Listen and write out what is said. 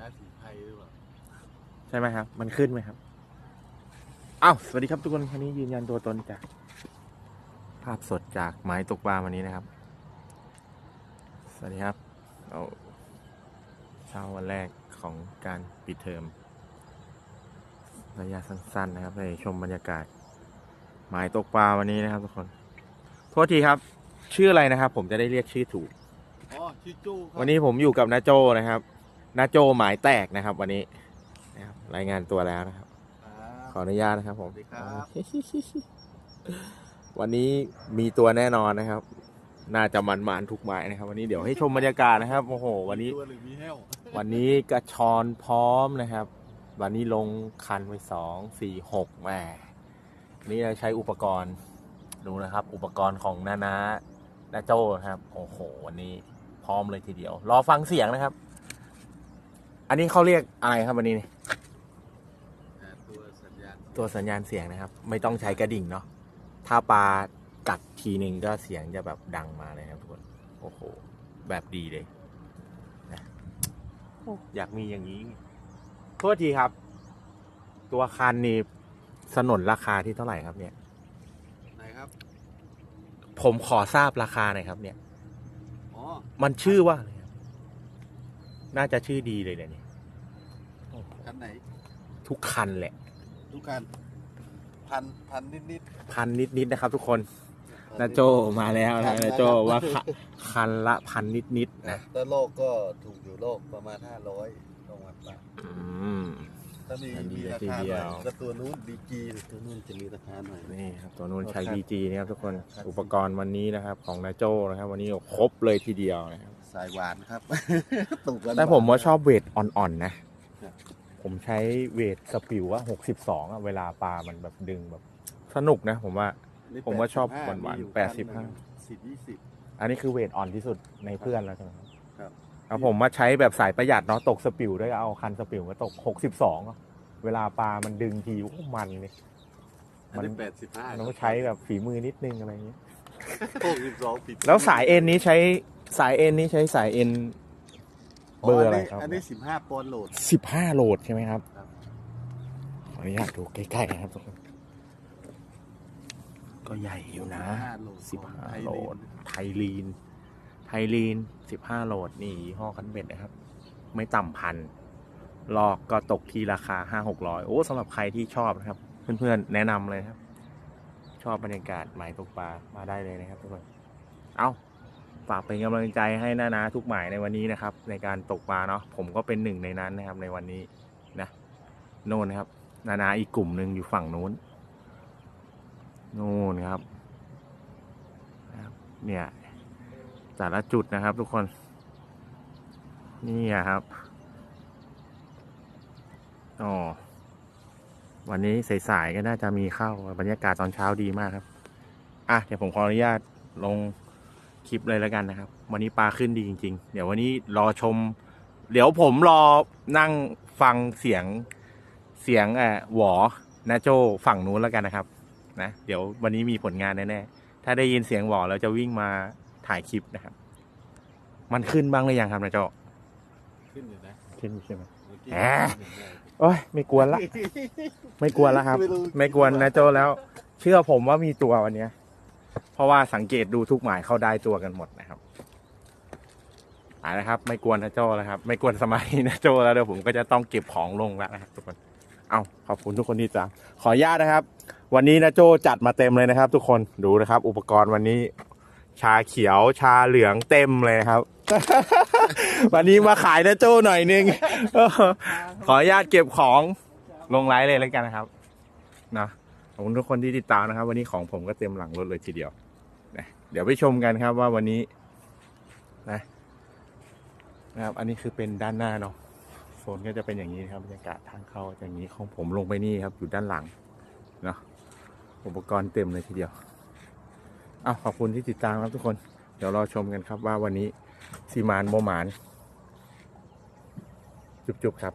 นะสีไทยหรือเปล่าใช่ไหมครับ มันขึ้นไหมครับอ้าวสวัสดีครับทุกคนคันนี้ยืนยันตัวตนจากภาพสดจากหมายตกปลาวันนี้นะครับ สวัสดีครับเอาเช้าวันแรกของการปิดเทอมระยะสั้นๆ นะครับไปชมบรรยากาศหมายตกปลาวันนี้นะครับทุกคน โทษทีครับ ชื่ออะไรนะครับ ผมจะได้เรียกชื่อถูก อ๋อ ชื่อจู้ครับ วันนี้ผมอยู่กับนาโจนะครับ นาโจหมายแตกนะครับ วันนี้นะครับรายงานตัวแล้วนะครับ ขออนุญาตนะครับผม สวัสดีครับ วันนี้มีตัวแน่นอนนะครับ น่าจะมันมานๆทุกหมายนะครับ วันนี้เดี๋ยวให้ชมบรรยากาศนะครับโอ้โห วันนี้มีตัวหรือมีแห้ววันนี้กระชอนพร้อมนะครับ วันนี้ลงคันไปสองสี่หกแหมนี่เราใช้อุปกรณ์ดูนะครับ อุปกรณ์ของนานานาโจนะครับ โอ้โห วันนี้พร้อมเลยทีเดียว รอฟังเสียงนะครับ อันนี้เขาเรียกอะไรครับวันนี้นี่อ่าตัวสัญญาณตัวสัญญาณเสียงนะครับ ไม่ต้องใช้กระดิ่งเนาะถ้าปลากัดทีหนึ่งก็เสียงจะแบบดังมาเลยครับทุกคนโอ้โห แบบดีเลยนะโอ้อยากมีอย่างนี้โทษทีครับ ตัวคันนี่สนนราคาที่เท่าไหร่ครับเนี่ยไหนครับ ผมขอทราบราคาหน่อยครับ เนี่ยอ๋อมันชื่อว่าอะไรครับ น่าจะชื่อดีเลยเนี่ยโอ้โหคันไหน ทุกคันแหละ ทุกคัน พันพันนิดนิดพันนิดๆนะครับ ทุกคนๆนาโจมาแล้วนะนาโจว่าคันคันละพันนิดๆนะนะแต่โลกก็ถูกอยู่โลกประมาณห้าร้อยลงมาบาทอืมถ้ามีอันนี้มีราทีคาเดีหยน่วอยก็ตัวนู้นดีจีตัวนู้นจะมีราคาหน่อยนี่ครับตัวนู้นใช้ครับ DG นะครับทุกคนครับอุปกรณ์วันนี้นะครับ ของนาโจนะครับ วันนี้ครบเลยทีเดียวนะครับ สายหวานครับ ตุกกันแต่ผมว่าชอบเวทอ่อนๆนะ ผมใช้เวทสปิวว่า62อะเวลาปลามันแบบดึงแบบ สนุกนะผมว่า ผมว่าชอบหวานๆมีอยู่แปดสิบห้าสิบยี่สิบอันนี้คือเวทอ่อนที่สุดในเพื่อนแล้วใช่ไหมครับครับเอาผมมาใช้แบบสายประหยัดเนาะตกสปิวด้วยเอาคันสปิวมาตก62อะเวลาปลามันดึงทีโอ้มันเลยอันนี้แปดสิบห้ามันต้องใช้แบบฝีมือนิดนึงอะไรอย่างนี้หกสิบสองผิดแล้วสายเอ็นนี้ใช้ สายเอ็นนี้ใช้สายเอ็นเบอร์อะไรครับอันนี้สิบห้าปอนด์โหลดสิบห้าโหลดใช่ไหมครับครับขออนุญาตดูใกล้ๆนะครับทุกคนก็ใหญ่อยู่นะโหลดสิบห้าไทยโหลลีดนไทยลีน ไทยลีนสิบห้าโหลดนี่ยี่ห้อคันเบ็ดนะครับ ไม่ต่ำพันลอกก็ตกที่ราคาห้าหกร้อยโอ้สำหรับใครที่ชอบนะครับ เพื่อนๆแนะนำเลยนะครับ ชอบบรรยากาศหมายตกปลามาได้เลยนะครับทุกคนเอา ฝากเป็นกำลังใจให้นานาทุกหมายในวันนี้นะครับ ในการตกปลาเนาะผมก็เป็นหนึ่งในนั้นนะครับในวันนี้นะโน่นครับ นานาอีกกลุ่มหนึ่งอยู่ฝั่งนู้นนู่นครับนครับ เนี่ยแต่ละจุดนะครับทุกคน นี่ครับอ๋อวันนี้สายๆก็น่าจะมีเข้าบรรยากาศตอนเช้าดีมากครับ อะเดี๋ยวผมขออนุญาตลง คลิปเลยแล้วกันนะครับ วันนี้ปลาขึ้นดีจริง ๆ เดี๋ยววันนี้รอชม เดี๋ยวผมรอนั่งฟังเสียงเสียงเอ่อหวอนาโจฝั่งนู้นแล้วกันนะครับ นะ เดี๋ยววันนี้มีผลงานแน่ๆถ้าได้ยินเสียงหวอเราจะวิ่งมาถ่ายคลิปนะครับ มันขึ้นบ้างหรือยังครับนาโจขึ้นอยู่นะขึ้นใช่ไหมเมื่อกี้แหมโอ้ยไม่กวนละ ไม่กวนแล้วครับ ไม่รู้ไม่กวนนะโจแล้ว เชื่อผมว่ามีตัววันเนี้ย เพราะว่าสังเกตดูทุกหมายเข้าได้ตัวกันหมดนะครับอ่าละครับ ไม่กวนนะโจแล้วครับ ไม่กวนสมาธินะโจแล้วเดี๋ยวผมก็จะต้องเก็บของลงแล้วนะครับทุกคนเอาขอบคุณทุกคนที่จ้าขออนุญาตนะครับ วันนี้นะโจจัดมาเต็มเลยนะครับ ทุกคนดูนะครับ อุปกรณ์วันนี้ ชาเขียวชาเหลืองเต็มเลยครับ วันนี้มาขายนะโจหน่อยนึงขออนุญาตเก็บของลงไลฟ์เลยแล้วกันนะครับนะ อบคุณทุกคนที่ติดตามนะครับ วันนี้ของผมก็เต็มหลังรถเลยทีเดียวนะเดี๋ยวไปชมกันครับว่าวันนี้นะนะครับ อันนี้คือเป็นด้านหน้าเนาะโซนก็จะเป็นอย่างนี้นครับบรรยากาศทางเข้าอย่างนี้ของผมลงไปนี่ครับ อยู่ด้านหลังเนาะอุปกรณ์เต็มเลยทีเดียวอ้าวขอบคุณที่ติดตามครับทุกคน เดี๋ยวรอชมกันครับว่าวันนี้สีมานโมหมาน จุบๆครับ